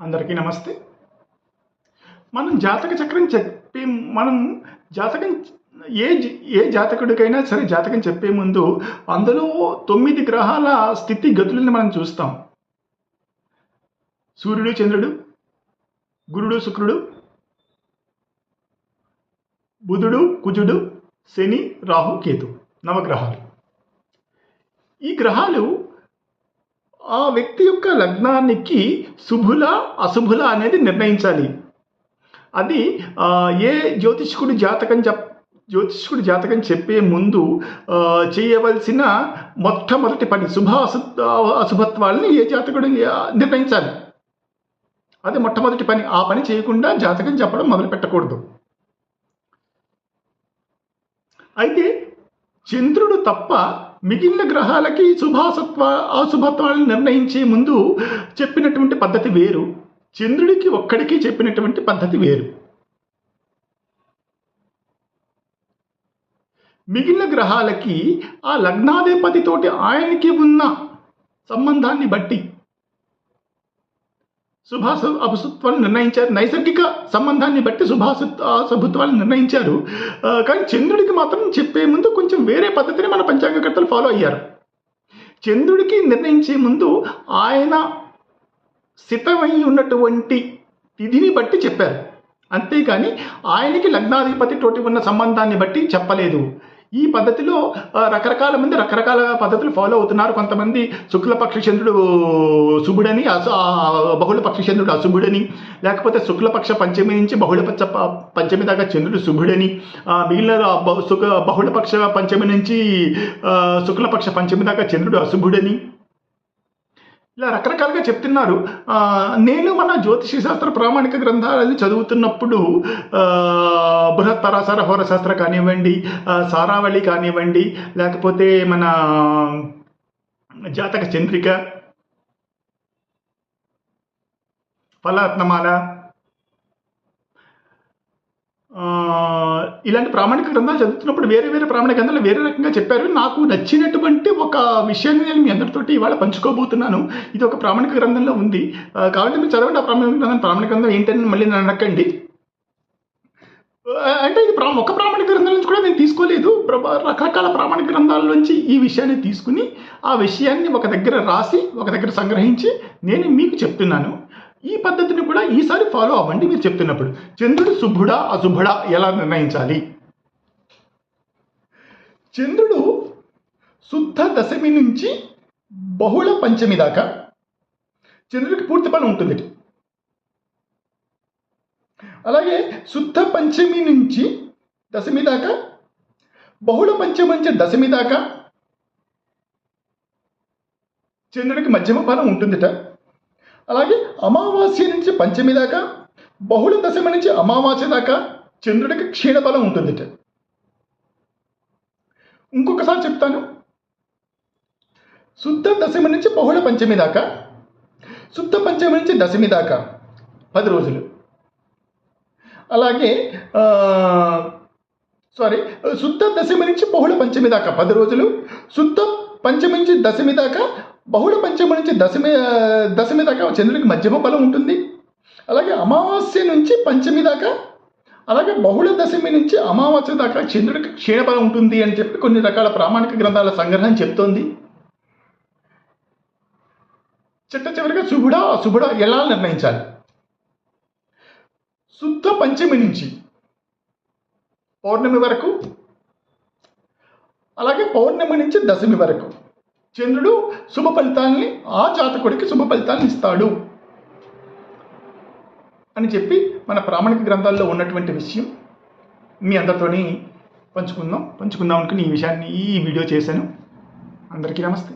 అందరికీ నమస్తే. మనం జాతక చక్రం చెప్పే మనం జాతకం ఏ ఏ జాతకుడికైనా సరే జాతకం చెప్పే ముందు అందులో తొమ్మిది గ్రహాల స్థితి గతులను మనం చూస్తాం. సూర్యుడు చంద్రుడు గురుడు శుక్రుడు బుధుడు కుజుడు శని రాహు కేతు నవగ్రహాలు. ఈ గ్రహాలు ఆ వ్యక్తి యొక్క లగ్నానికి శుభుల అశుభుల అనేది నిర్ణయించాలి. అది ఏ జ్యోతిష్కుడు జాతకం చెప్ జ్యోతిష్కుడు జాతకం చెప్పే ముందు చేయవలసిన మొట్టమొదటి పని శుభ అశు అశుభత్వాలని ఏ జాతకుడు నిర్ణయించాలి. అది మొట్టమొదటి పని. ఆ పని చేయకుండా జాతకం చెప్పడం మొదలు పెట్టకూడదు అయితే చంద్రుడు తప్ప మిగిలిన గ్రహాలకి శుభాసత్వ అశుభత్వాలను నిర్ణయించే ముందు చెప్పినటువంటి పద్ధతి వేరు. చంద్రుడికి ఒక్కడికి చెప్పినటువంటి పద్ధతి వేరు. మిగిలిన గ్రహాలకి ఆ లగ్నాధిపతితోటి ఆయనకి ఉన్న సంబంధాన్ని బట్టి సుభాష అపశుత్వాలు నిర్ణయించారు. నైసర్గిక సంబంధాన్ని బట్టి శుభాసు సభుత్వాన్ని నిర్ణయించారు. కానీ చంద్రుడికి మాత్రం చెప్పే ముందు కొంచెం వేరే పద్ధతిని మన పంచాంగకర్తలు ఫాలో అయ్యారు. చంద్రుడికి నిర్ణయించే ముందు ఆయన సితమై ఉన్నటువంటి తిథిని బట్టి చెప్పారు. అంతేకాని ఆయనకి లగ్నాధిపతి తోటి ఉన్న సంబంధాన్ని బట్టి చెప్పలేదు. ఈ పద్ధతిలో రకరకాల మంది రకరకాల పద్ధతులు ఫాలో అవుతున్నారు. కొంతమంది శుక్లపక్ష చంద్రుడు శుభుడని అసు బహుళపక్ష చంద్రుడు అశుభుడని లేకపోతే శుక్లపక్ష పంచమి నుంచి బహుళపక్ష పంచమి దాకా చంద్రుడు శుభుడని మిగిలిన శుక బహుళపక్ష పంచమి నుంచి శుక్లపక్ష పంచమి దాకా చంద్రుడు అశుభుడని ఇలా రకరకాలుగా చెప్తున్నారు. నేను మన జ్యోతిష శాస్త్ర ప్రామాణిక గ్రంథాలని చదువుతున్నప్పుడు బృహత్తరాసార హోరశాస్త్ర కానివ్వండి సారావళి కానివ్వండి లేకపోతే మన జాతక చంద్రిక ఫలరత్నమాల ఆ, ఇలాంటి ప్రామాణిక గ్రంథాలు చదువుతున్నప్పుడు వేరే వేరే ప్రామాణిక గ్రంథాలు వేరే రకంగా చెప్పారు. నాకు నచ్చినటువంటి ఒక విషయాన్ని నేను మీ అందరితోటి ఇవాళ పంచుకోబోతున్నాను. ఇది ఒక ప్రామాణిక గ్రంథంలో ఉంది. కాబట్టి మీరు చదవండి. ఆ ప్రామాణిక గ్రంథం ప్రామాణిక గ్రంథం ఏంటని మళ్ళీ నన్ను అనకండి అంటే ఇది ప్రా ఒక ప్రామాణిక గ్రంథం నుంచి కూడా నేను తీసుకోలేదు. ప్ర- రకరకాల ప్రామాణిక గ్రంథాల నుంచి ఈ విషయాన్ని తీసుకుని ఆ విషయాన్ని ఒక దగ్గర రాసి ఒక దగ్గర సంగ్రహించి నేను మీకు చెప్తున్నాను. ఈ పద్ధతిని కూడా ఈసారి ఫాలో అవ్వండి మీరు చెప్తున్నప్పుడు. చంద్రుడు శుభుడా అశుభుడా ఎలా నిర్ణయించాలి? చంద్రుడు శుద్ధ దశమి నుంచి బహుళ పంచమి దాకా చంద్రుడికి పూర్తి పని ఉంటుంది. అలాగే శుద్ధ పంచమి నుంచి దశమి దాకా బహుళ పంచమి నుంచి దశమి దాకా చంద్రుడికి మధ్యమ ఫలం ఉంటుందిట. అలాగే అమావాస్య నుంచి పంచమి దాకా బహుళ దశమి నుంచి అమావాస్య దాకా చంద్రుడికి క్షీణబలం ఉంటుందిట. ఇంకొకసారి చెప్తాను. శుద్ధ దశమి నుంచి బహుళ పంచమి దాకా శుద్ధ పంచమి నుంచి దశమి దాకా పది రోజులు. అలాగే సారీ శుద్ధ దశమి నుంచి బహుళ పంచమి దాకా పది రోజులు శుద్ధ పంచమి నుంచి దశమి దాకా బహుళ పంచమి నుంచి దశమి దశమి దాకా చంద్రుడికి మధ్యమ బలం ఉంటుంది. అలాగే అమావాస్య నుంచి పంచమి దాకా అలాగే బహుళ దశమి నుంచి అమావాస్య దాకా చంద్రుడికి క్షీణబలం ఉంటుంది అని చెప్పి కొన్ని రకాల ప్రామాణిక గ్రంథాల సంగ్రహం చెప్తోంది. చిట్ట చివరిగా శుభుడా అశుభుడా ఎలా నిర్ణయించాలి? శుద్ధ పంచమి నుంచి పౌర్ణమి వరకు అలాగే పౌర్ణమి నుంచి దశమి వరకు. చంద్రుడు శుభ ఫలితాల్ని ఆ జాతకుడికి శుభ ఫలితాలను ఇస్తాడు అని చెప్పి మన ప్రామాణిక గ్రంథాల్లో ఉన్నటువంటి విషయం మీ అందరితోని పంచుకుందాం. పంచుకుందాం అనుకుని ఈ విషయాన్ని ఈ వీడియో చేశాను. అందరికీ నమస్తే.